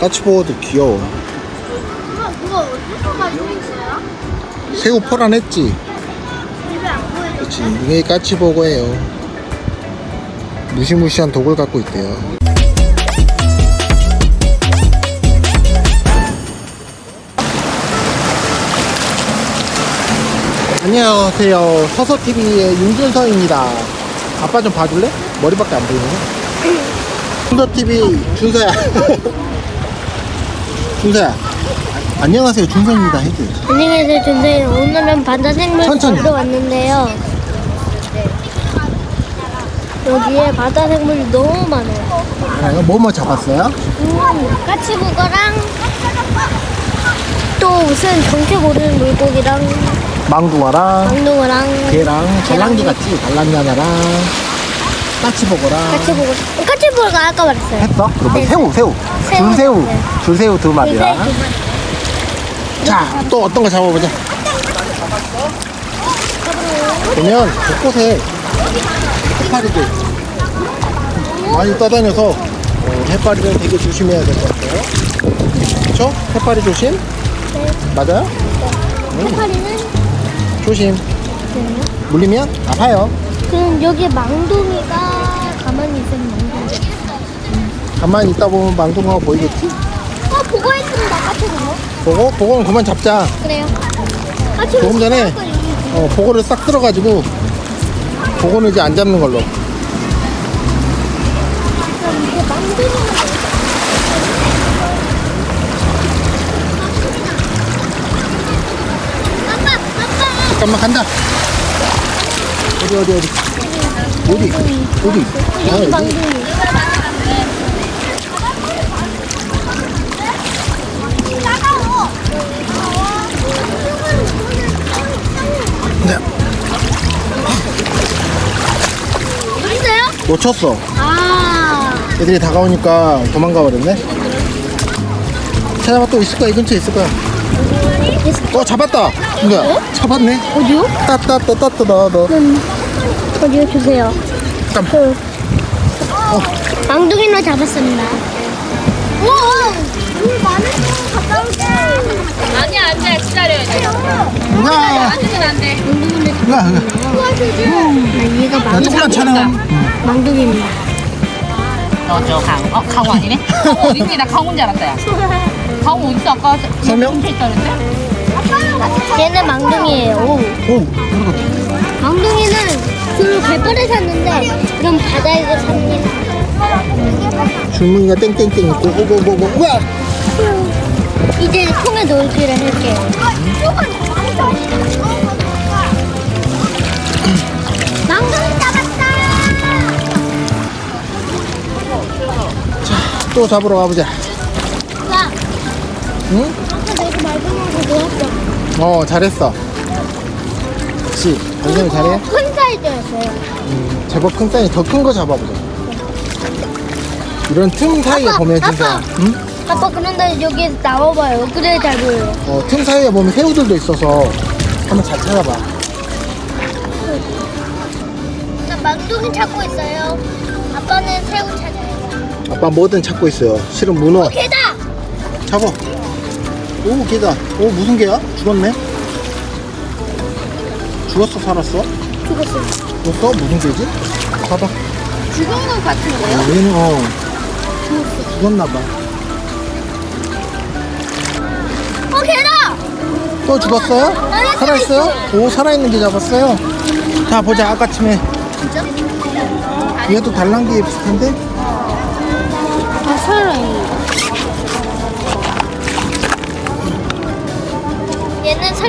까치보어도 귀여워. 그거 어디서 가지고 있어요? 새우 포란했지? 집에 안 보여요. 그렇지. 이게 까치보고예요. 무시무시한 독을 갖고 있대요. 안녕하세요. 서서TV의 윤준서입니다. 아빠 좀 봐줄래? 머리밖에 안 보이네. 준서TV 준서야. 준서야. 안녕하세요. 준서입니다. 해줘. 안녕하세요, 준서예요. 오늘은 바다 생물 천천히. 보러 왔는데요. 여기에 바다 생물이 너무 많아요. 알아요? 뭐뭐 잡았어요? 음, 까치부거랑 또 무슨 정체 모르는 물고기랑 망둥어랑 망둥어랑 개랑 잘랑기 같지? 잘랑기 하나랑 까치보고랑 까치부거. 까치부거가 아까 말했어요. 했어? 그럼 뭐 네. 새우 새우 새우. 줄새우 네. 줄새우 두 마리랑 네, 자또 어떤 거 잡아보자 보면 곳곳에 해파리들 많이 떠다녀서 어, 해파리를 되게 조심해야 될 것 같아요 그쵸? 해파리 조심? 네. 맞아요? 음, 해파리는 조심 물리면 아파요 그럼 여기 망둥이가 가만히 있으면 망둥이. 가만히 있다 보면 망둥어가 보이겠지? 어, 보고 있습니다, 까치부거. 보고? 보고는 그만 잡자 그래요. 까치부거. 조금 전에 어, 보고를 싹 쓸어가지고 보고는 이제 안 잡는 걸로 이게 망둥이는 아빠, 아빠. 잠깐만 간다 어디 어디 어디? 어디? 어디? 아, 여기? 여기? 망둥이. 네? 놓쳤어. 아, 애들이 다가오니까 도망가 버렸네. 찾아봐 또 있을 거야. 이 근처에 있을 거야. 어 잡았다 누가 잡았네 어디요? 따따따따따따 음, 어디요 주세요. 잠깐 그 망둥이로 잡았습니다. 우와, 물 많은 거 갔다 올게. 아니야 안돼 기다려야 돼 누가 앉으면 안돼 누가 아, 얘가 나 망, 조그만 촬영 망둥이입니다. 어저 강, 어 강호 아니네? 강호 어딨니? 나 강호인 줄 알았다 야 강호 어딨어 아까 설명? 있다는데? 얘는 망둥이에요. 오. 오 망둥이는 주로 갯벌에 샀는데 이런 바다에서 삽니다. 줄무늬가 땡땡땡 있고 오고오고 우와 이제 통에 넣기를 할게요. 망둥이 잡았다. 또 잡으러 가보자 야, 응? 아까 내가 말씀하고 놓았 어. 어 잘했어 그치 발견을 잘해 큰 사이즈였어요. 음, 제법 큰 사이즈 더큰 거 잡아보자 이런 틈 사이에 아빠, 보면 진짜 아빠. 응? 아빠 그런데 여기 나와봐요. 그래 잘 보여요. 어, 틈 사이에 보면 새우들도 있어서 한번 잘 찾아봐 나 망둥이 찾고 있어요. 아빠는 새우 찾아요. 아빠 뭐든 찾고 있어요 실은 문어 개다. 잡아 오 개다 오 무슨 개야? 죽었네 죽었어 살았어? 죽었어요. 죽었어? 무슨 개지? 봐봐 죽은 것 같은데요? 어, 얘는 어 죽었나봐 어 개다. 또 죽었어요? 살아있어요? 오 살아있는 게 잡았어요 자 보자 아까쯤에 얘도 달랑귀 비슷한데?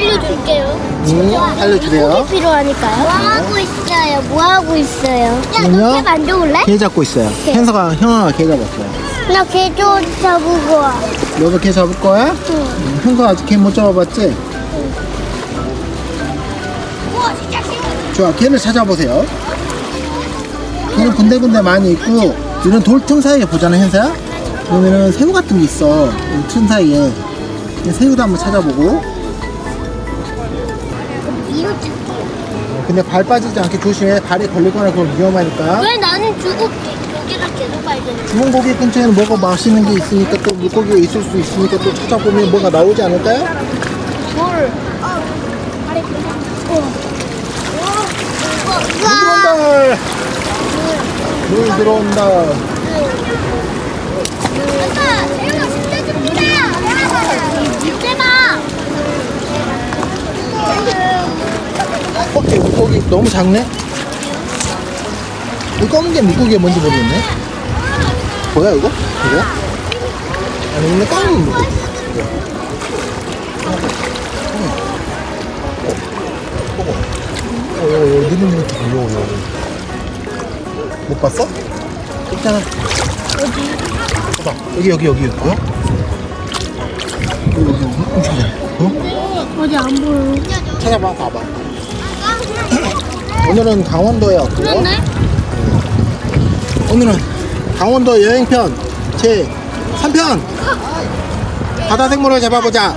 살려줄게요. 응 알려주세요 속이 필요하니까요. 뭐 하고 있어요? 뭐 하고 있어요? 야, 그럼요. 너개 만져볼래? 개 잡고 있어요 현서가 형아가 개 잡았어요 나 개 좀 잡고 와. 너도 개 잡을 거야? 응. 현서 아직 개 못 잡아봤지? 우와 진짜 귀여워. 좋아 개를 찾아보세요 개는 군데군데 많이 있고 이런 돌 틈 사이에 보잖아 현서야 그러면은 새우 같은 게 있어 이틈 사이에 새우도 한번 찾아보고 이거 찾- 근데 발 빠지지 않게 조심해 발이 걸리거나 그러면 위험하니까 왜 나는 주고 여기 물고기가 계속 발견해. 주문고기 근처에는 뭐가 맛있는 게 있으니까 또 물고기가 있을 수 있으니까 또 찾아보면 뭐가 나오지 않을까요? 물. 어. 아래 어. 물 들어온다. 물 들어온다. 아빠, 내가 진짜 줍니다. 대박. 어, 이 물고기 너무 작네? 이 검은 게 물고기가 뭔지 모르겠네. 뭐야, 이거? 이거? 아니, 근데 검은 물고기. 뭐야? 어, 어, 어, 어, 어, 느릿느릿 요거, 요거. 못 봤어? 있잖아. 어디? 봐봐. 여기, 여기, 여기, 뭐야? 여기, 여기, 잘. 어? 어디 안 보여. 찾아봐, 봐봐. 오늘은 강원도에 왔고요. 그렇네. 오늘은 강원도 여행편 제 3편 바다 생물을 잡아보자.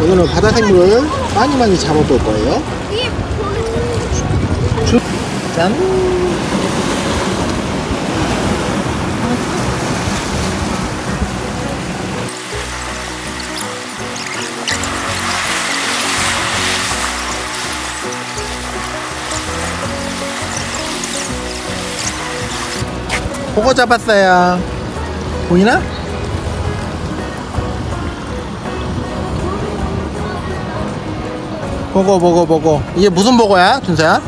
오늘은 바다 생물을 많이 많이 잡아볼 거예요. 주- 짠. 보고 잡았어요. 보이나? 보고 보고 보고 이게 무슨 보고야 준서야?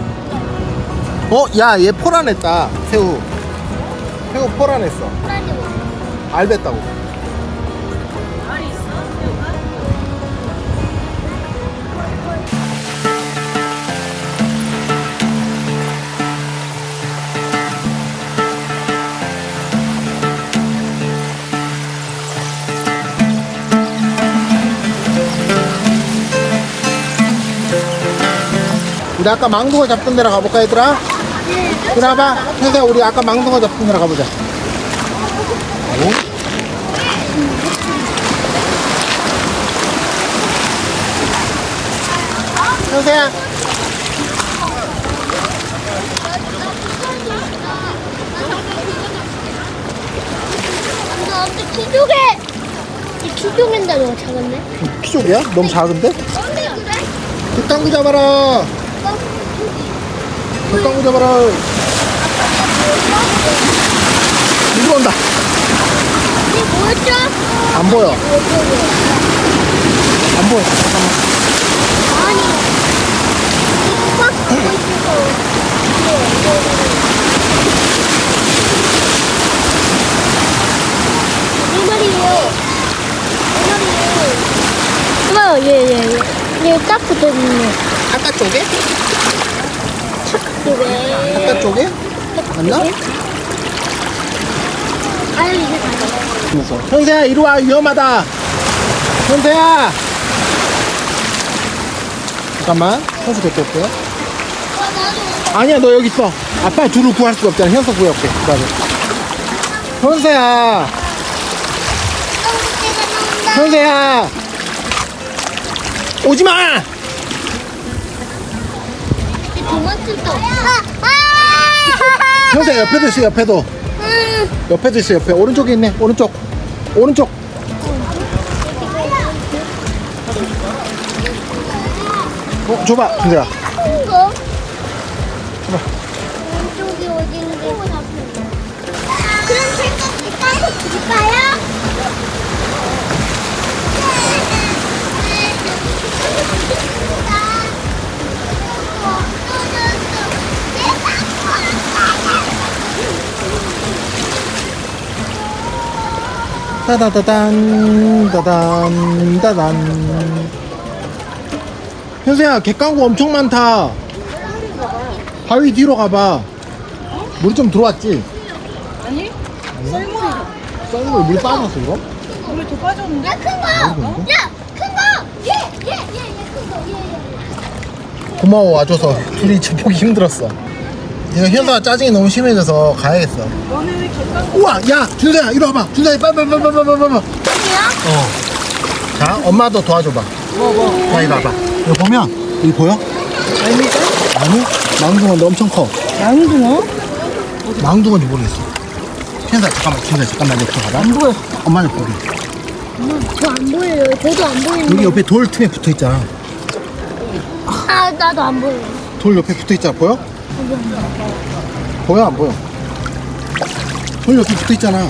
어? 야 얘 포란했다 새우 새우 포란했어 알bes다고 우리 아까 망둥어 잡던 데로 가볼까 얘들아? 와봐 현서야 우리 아까 망둥어 잡던 데로 가보자 오? 나 어떻게 기둥에 이 기둥인데 너무 작았네. 피조개야? 너무 작은데? 뒷땅구 잡아라 뒷땅구 잡아라 이리 온다 이게 뭐였죠? 안 보여 안 보여 잠깐만 아니. 꽉 잡고 있어서. 이 말이에요. 이 말이에요. 봐요, 얘, 얘, 얘. 얘딱 붙어있네. 아까 쪽에? 그래. 아까 쪽에? 맞나? 아유, 이게 다네. 현세야 이리 와 위험하다 현세야 잠깐만 현수 데리고 올게요 아니야 너 여기 있어 아빠 둘을 구할 수가 없잖아 현수 구해올게 기다려 현세야 현세야 오지마 도마뱀도. 아! 아! 현세야 옆에도 있어 옆에도 음. 옆에도 있어 옆에 오른쪽에 있네 오른쪽 오른쪽 어 줘봐 현세야 이거? 왼쪽이 어딘지 그럼 생각해 따로 줄까요? 따다다단 따단 따단 현수야 객강구 엄청 많다 바위 뒤로 가봐 물이 좀 들어왔지? 아니? 썰물. 썰물 물 빠졌어 이거? 물이 더 빠졌는데? 야, 큰 거! 야, 큰 거! 얘, 얘, 얘, 얘, 큰 거, 얘, 얘. 고마워 와줘서 둘이 접보기 힘들었어 이거 현수가 짜증이 너무 심해져서 가야겠어 너는 왜 객관 우와 야 준서야 이리 와봐 준서야 빨리 빨리 어자 엄마도 도와줘봐 뭐, 자 이리 와봐 이거 보면 여기 보여? 아닙니까? 아니 망둥어인데 엄청 커 양둥어? 망둥어인지 모르겠어 현사 잠깐만 현사 잠깐만 옆에 가봐 안 보여. 엄마는 보게 저안 보여요. 저도 안 보이는데. 여기 옆에 돌 틈에 붙어 있잖아 아, 나도 안 보여. 돌 옆에 붙어 있잖아 보여? 보여 안 보여? 돌 옆에 붙어 있잖아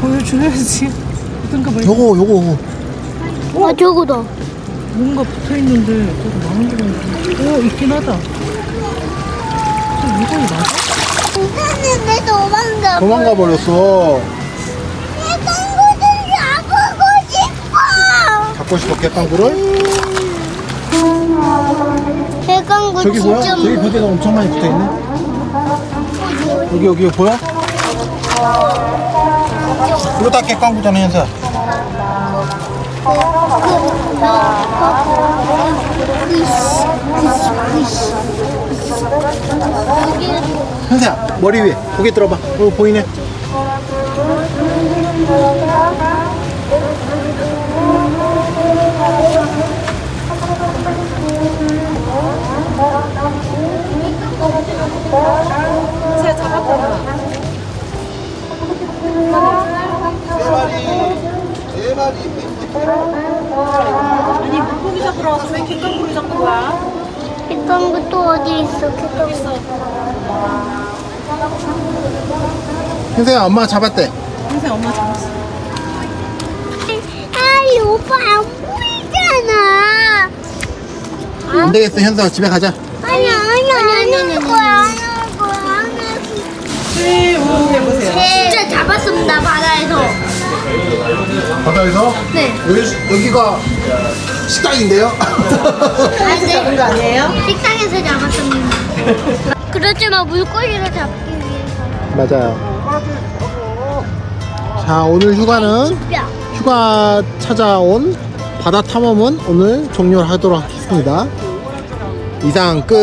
보여줘야지. 어떤가 봐. 요거 요거 아, 저거다. 뭔가 붙어 있는데 저거 나온 게 없는데. 오 있긴 하다. 저 이거이 맞아? 이상한데 도망가. 도망가 버렸어 내 친구들 잡고 싶어. 잡고 싶어 개빵구를? 대강구 저기 뭐야? 진짜 저기 벽에가 엄청 많이 붙어 있네. 여기 여기 보여? 이거 다 개빵구잖아 현사 현사야 머리 위에. 고개 들어봐. 어 보이네 세 마리 네 마리 아니 물고기 잡으러 와서 왜 갱강구리 잡는 거야? 대강구 또 어디 있어? 대강구. 현사야 엄마 잡았대 평생 엄마 잡았어. 아이 오빠 안 보이잖아. 안 되겠어 현사 집에 가자 아니 아니 아니 아니 거야 진짜 잡았습니다 바다에서. 바다에서? 네. 여기, 여기가 식당인데요? 아니 거 아니에요? 식당에서 잡았습니다. 그렇지만 물고기를 잡기 위해서. 맞아요 자 오늘 휴가는 야. 휴가 찾아온 바다 탐험은 오늘 종료하도록 하겠습니다 이상 끝